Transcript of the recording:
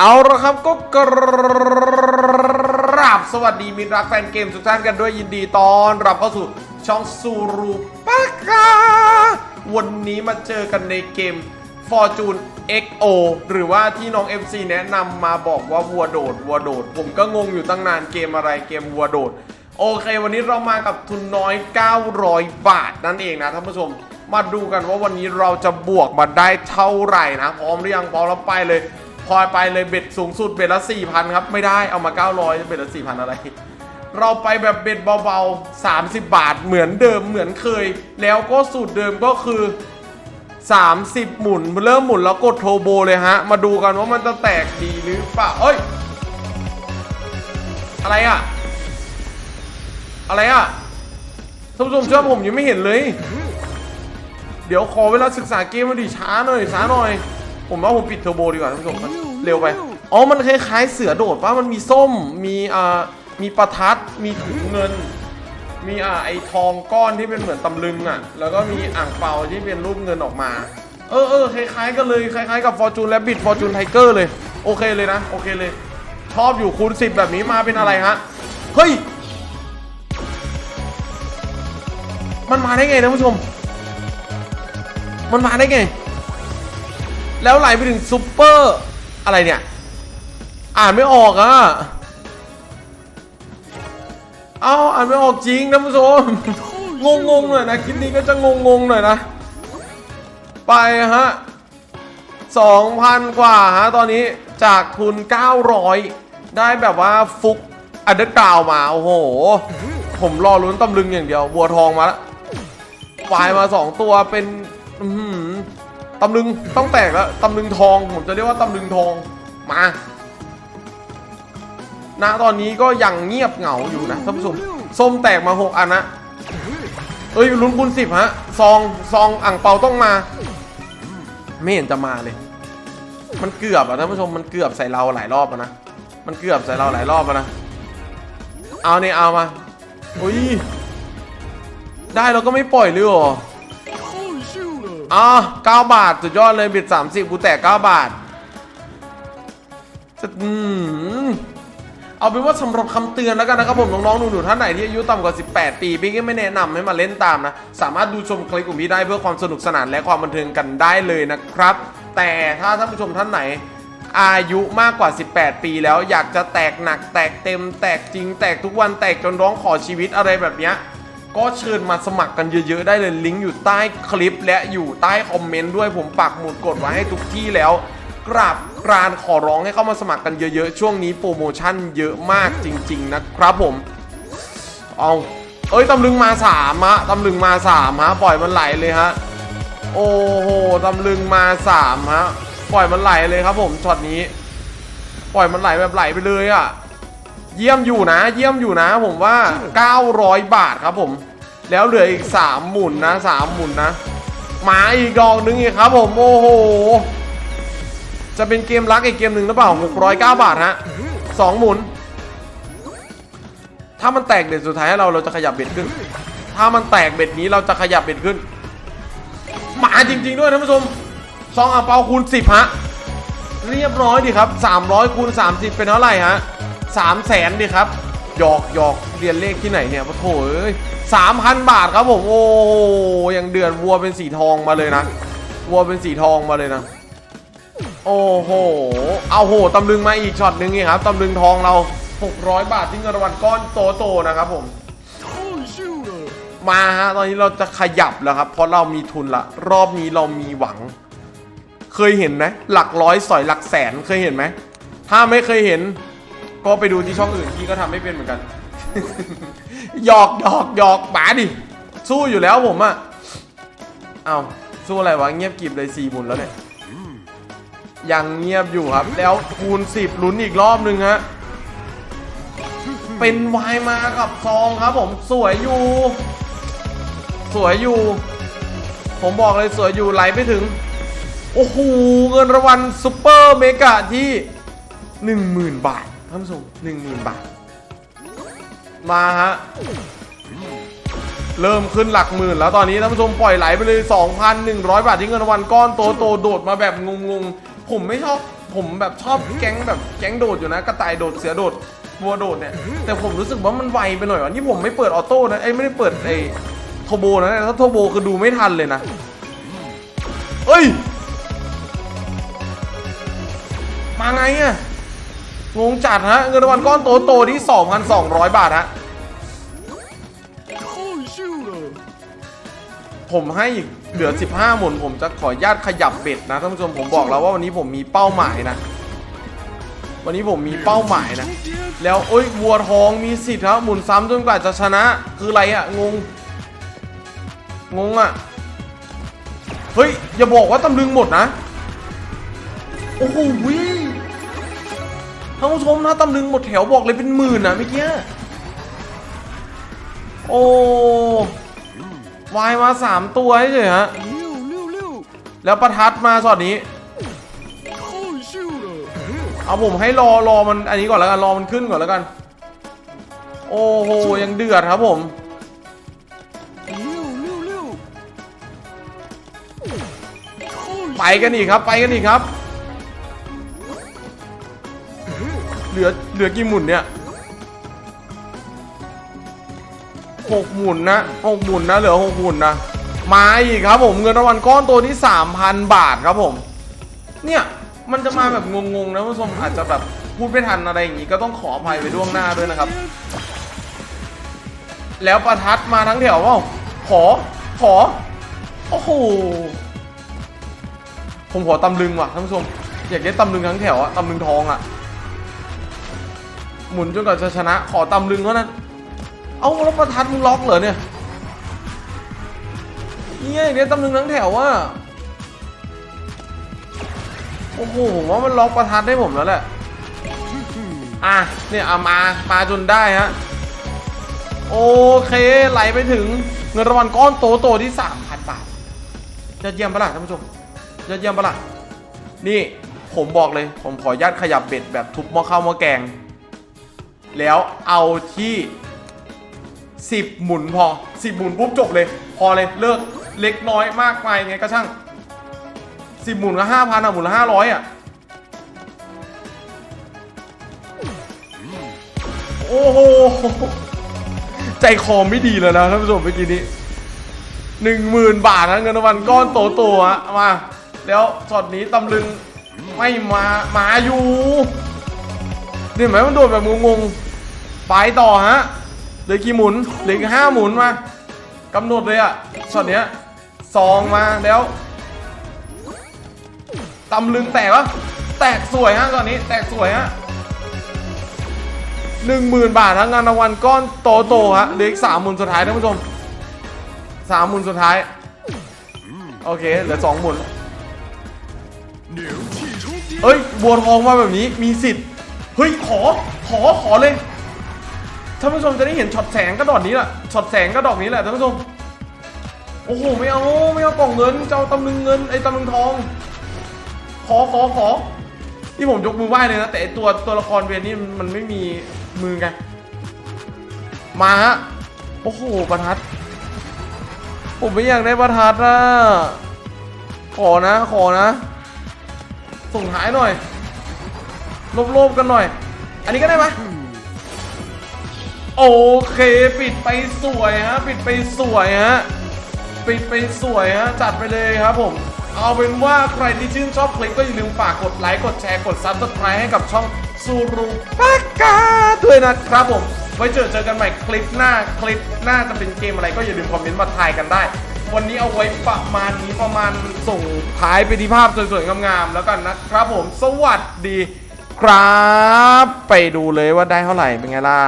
เอาละครับก็กราบสวัสดีมิตรรักแฟนเกมทุกท่านกันด้วยยินดีตอนรับเข้าสู่ช่องซูรูปากาวันนี้มาเจอกันในเกม Fortune XO หรือว่าที่น้อง FC แนะนำมาบอกว่าวัวโดดวัวโดด ผมก็งงอยู่ตั้งนานเกมอะไรเกมวัวโดด โอเค วันนี้เรามากับทุนน้อย 900 บาทนั่นเองนะท่านผู้ชม มาดูกันว่าวันนี้เราจะบวกมาได้เท่าไหร่นะ พร้อมหรือยังพร้อมแล้วไปเลย พอไปเลยเบ็ดสูงสุดเบ็ดละ4,000ครับ ไม่ได้เอามา 900เบ็ดละ4,000อะไร เราไปแบบเบ็ดเบาๆ 30 บาทเหมือนเดิมเหมือนเคย แล้วก็สูตรเดิมก็คือ 30 หมุนเริ่มหมุนแล้วกดโทโบเลยฮะ มาดูกันว่ามันจะแตกดีหรือเปล่าเอ้ย อะไรอะอะไรอะท่านผู้ชมเชื่อผมยังไม่เห็นเลย เดี๋ยวขอเวลาศึกษาเกมมาดิช้าหน่อยช้าหน่อย ผมว่าผมปิดเทอร์โบดีกว่าท่านผู้ชมมันเร็วไป อ๋อ มันคล้ายๆเสือโดดป่ะ มันมีส้ม มีอ่า มีประทัด มีถุงเงิน มีอ่าไอทองก้อนที่เป็นเหมือนตำลึงอะ แล้วก็มีอ่างเปาที่เป็นรูปเงินออกมา เออเออคล้ายๆกันเลย คล้ายๆกับ Fortune Rabbit Fortune Tiger เลย โอเคเลยนะ โอเคเลย ชอบอยู่คูณ10แบบนี้มาเป็นอะไรฮะ เฮ้ย มันมาได้ไงนะผู้ชม มันมาได้ไง แล้วไหลไปถึงซุปเปอร์อะไรเนี่ย อ่านไม่ออกอะเอ้าอ่านไม่ออกจริงนะผู้ชม งงงๆหน่อยนะคลิปนี้ก็จะงงงๆหน่อยนะ ไปฮะสองพันกว่าฮะตอนนี้จากทุน 900 ได้แบบว่าฟุกอันเดอร์กราวมา โอ้โห ผมรอลุ้นตำลึงอย่างเดียว บัวทองมาแล้ววายมาสองตัวเป็น อื้อหือ ตำลึงต้องแตกแล้วตำลึงทองผมจะเรียกว่าตำลึงทองมาณตอนนี้ก็ยังเงียบเหงาอยู่นะท่านผู้ชมส้มแตกมาหกอันนะเอ้ยลุ้นคูณสิบฮะซองซองอ่างเปาต้องมา ไม่เห็นจะมาเลย มันเกือบอะท่านผู้ชมมันเกือบใส่เราหลายรอบนะมันเกือบใส่เราหลายรอบนะเอาเนี่ยเอามาอุ้ยได้แล้วก็ไม่ปล่อยเลยหรอ อะ9บาท สุดยอดเลยบิด30กูแตก9บาทอืมเอาเป็นว่าสำหรับคำเตือนแล้วกันนะครับผมน้องๆหนูๆท่านไหนที่อายุต่ำกว่า 18 ปีพี่ก็ไม่แนะนำให้มาเล่นตามนะ สามารถดูชมคลิปของพี่ได้เพื่อความสนุกสนานและความบันเทิงกันได้เลยนะครับ แต่ถ้าท่านผู้ชมท่านไหน อายุมากกว่า 18 ปีแล้วอยากจะแตกหนัก แตกเต็ม แตกจริง แตกทุกวันแตกจนร้องขอชีวิตอะไรแบบเนี้ย ก็เชิญมาสมัครกันเยอะ ๆ ได้เลยลิงก์อยู่ใต้คลิป และอยู่ใต้คอมเมนต์ด้วยผมปักหมุดกดไว้ให้ทุกที่แล้ว กราบกรานขอร้องให้เข้ามาสมัครกันเยอะๆ ช่วงนี้โปรโมชั่นเยอะมากจริง ๆ นะครับผม เอาเอ้ยตำลึงมาสามฮะตำลึงมาสามฮะปล่อยมันไหลเลยฮะโอ้โหตำลึงมาสามฮะปล่อยมันไหลเลยครับผมช็อตนี้ ปล่อยมันไหลแบบไหลไปเลยอะ่ะ เยี่ยมอยู่นะ เยี่ยมอยู่นะ ผมว่า 900 บาทครับผม แล้วเหลืออีก 3 หมุนนะ3หมุนนะ มาอีกดอกนึงอีกครับผม โอ้โห จะเป็นเกมรักอีกเกมหนึ่งหรือเปล่า 609 บาทฮะ2หมุน ถ้ามันแตกเบ็ดสุดท้ายให้เราเราจะขยับเบ็ดขึ้น ถ้ามันแตกเบ็ดนี้เราจะขยับเบ็ดขึ้น มาจริง ๆ ด้วยท่านผู้ชมซองอ่างเปาคูณ 10 ฮะ เรียบร้อยดีครับ 300คูณ30 เป็นเท่าไหร่ฮะ 3แสนดีครับหยอกหยอกเรียนเลขที่ไหนเนี่ยปะโถเอ้ย3,000บาทครับผมโอ้ยังเดือนวัวเป็นสีทองมาเลยนะวัวเป็นสีทองมาเลยนะ โอ้โห เอาโหตำลึงมาอีกช็อตหนึ่งนี่ครับตำลึงทองเรา 600 บาทที่เงินรางวัลก้อนโตๆนะครับผมมาฮะตอนนี้เราจะขยับแล้วครับ เพราะเรามีทุนละ รอบนี้เรามีหวัง เคยเห็นไหมหลักร้อยสอยหลักแสนเคยเห็นไหมถ้าไม่เคยเห็น ก็ไปดูที่ช่องอื่นพี่ก็ทำไม่เป็นเหมือนกัน หยอกหยอกหยอกป๋าดิ สู้อยู่แล้วผมอะเอาสู้อะไรวะเงียบกริบเลยสี่หมุนแล้วเนี่ย ยังเงียบอยู่ครับ แล้วคูณสิบลุ้นอีกรอบหนึ่งฮะ เป็นวายมากับซองครับผมสวยอยู่ สวยอยู่ ผมบอกเลยสวยอยู่ไหลไปถึง โอ้โหเงินรางวัลซุปเปอร์เมกะที่ 10,000 บาท ท่านผู้ชม10,000บาท มาฮะ เริ่มขึ้นหลักหมื่นแล้วตอนนี้ท่านผู้ชมปล่อยไหลไปเลย 2,100 บาทที่เงินรางวัลก้อนโตโตๆโดดมาแบบงงๆ ผมไม่ชอบผมแบบชอบแก๊งแบบแก๊งโดดอยู่นะ กระต่ายโดดเสือโดดวัวโดดเนี่ย แต่ผมรู้สึกว่ามันไวไปหน่อยวะนี่ผมไม่เปิดออโต้นะไอ้ยไม่ได้เปิดไอ้โทโบนะถ้าโทโบคือดูไม่ทันเลยนะเอ้ย มาไงอะ งงจัดฮะ เงินรางวัลก้อนโตโตที่ 2,200 บาทฮะ ผมให้อีกเหลือ 15 หมุน ผมจะขอญาตขยับเบ็ดนะท่านผู้ชมผมบอกแล้วว่าวันนี้ผมมีเป้าหมายนะ วันนี้ผมมีเป้าหมายนะ แล้วโอ้ยวัวทองมีสิทธิ์ครับหมุนซ้ำจนกว่าจะชนะ คืออะไรอะงง งงอะเฮ้ย อย่าบอกว่าตำลึงหมดนะ โอ้โหวิ ท่านผู้ชมนะตำลึงหมดแถวบอกเลยเป็นหมื่นนะเมื่อกี้ โอ้วายมาสามตัวเฉยฮะ แล้วประทัดมาสอดนี้ เอาผมให้รอรอมันอันนี้ก่อนแล้วกันรอมันขึ้นก่อนแล้วกัน โอ้โหยังเดือดครับผมไปกันอีกครับ ไปกันอีกครับ เหลือเหลือกี่หมุนเนี่ยหกหมุนนะหกหมุนนะเหลือหกหมุนนะมาอีกครับผมเงินรางวัลก้อนตัวที่สามพันบาทครับผม เนี่ยมันจะมาแบบงงๆนะผู้ชมอาจจะแบบพูดไม่ทันอะไรอย่างงี้ก็ต้องขออภัยไปล่วงหน้าด้วยนะครับ แล้วประทัดมาทั้งแถวเปล่าขอขอโอ้โหผมขอตำลึงว่ะท่านผู้ชมอยากได้ตำลึงทั้งแถวอะตำลึงทองอะ หมุนจนกว่าจะชนะ ขอตำลึงเท่านั้น เอาแล้วประทัดมึงล็อกเหรอเนี่ยเนี่ยอยากได้ตำลึงทั้งแถวอะโอ้โหผมว่ามันล็อกประทัดได้ผมแล้วแหละ อะ เนี่ยเอามา มาจนได้ฮะ โอเค ไหลไปถึงเงินรางวัลก้อนโตโตที่3,000บาทยอดเยี่ยมปะล่ะท่านผู้ชมยอดเยี่ยมปะล่ะ นี่ผมบอกเลย ผมขอญาตขยับเบ็ดแบบทุบหม้อข้าวหม้อแกง แล้วเอาที่ 10 หมุนพอ 10 หมุนปุ๊บจบเลย พอเลยเลิกเล็กน้อยมากไปไงก็ช่าง 10 หมุนก็5,000อะหมุนละ500อะโอ้โหใจคอไม่ดีแล้วนะท่านผู้ชมเมื่อกี้นี้หนึ่งหมื่นบาทนะเงินรางวัลก้อนโตโตๆฮะมา แล้วช็อตนี้ตำลึงไม่มา มาอยู่เห็นไหมมันโดดแบบงงๆ ไปต่อฮะเหลือกี่หมุนเหลือห้าหมุนมากำหนดเลยอะช็อตเนี้ยสองมาแล้วตำลึงแตกปะแตกสวยฮะตอนนี้ แตกสวยฮะหนึ่งหมื่นบาททั้งงานรางวัลก้อนโตโตฮะเหลือกสามหมุนสุดท้ายท่านผู้ชมสามหมุนสุดท้าย โอเคเหลือสองหมุนเอ้ยบัวทองมาแบบนี้มีสิทธิ์เฮ้ยขอขอขอเลย ท่านผู้ชมจะได้เห็นช็อตแสงก็ดอกนี้แหละช็อตแสงก็ดอกนี้แหละท่านผู้ชมโอ้โหไม่เอาไม่เอากล่องเงินจะเอาตำลึงเงินไอ้ตำลึงทอง ขอขอขอที่ผมยกมือไหว้เลยนะแต่ตัวตัวละครเวียนนี่มันไม่มีมือไงมาฮะโอ้โหประทัด ผมไม่อยากได้ประทัดอะขอนะขอนะ ส่งท้ายหน่อยลบๆกันหน่อย อันนี้ก็ได้ไหม โอเค ปิดไปสวยฮะ ปิดไปสวยฮะ ปิดไปสวยฮะ จัดไปเลยครับผม เอาเป็นว่าใครที่ชื่นชอบคลิปก็อย่าลืมฝากกดไลค์ กดแชร์ กดซับสไครต์ให้กับช่องซูรุปากาด้วยนะครับผม ไว้เจอเจอกันใหม่คลิปหน้า คลิปหน้าจะเป็นเกมอะไรก็อย่าลืมคอมเมนต์มาทายกันได้ วันนี้เอาไว้ประมาณนี้ประมาณส่งท้ายไปที่ภาพสวยๆงามๆแล้วกันนะครับผม สวัสดีครับ ไปดูเลยว่าได้เท่าไหร่เป็นไงล่ะ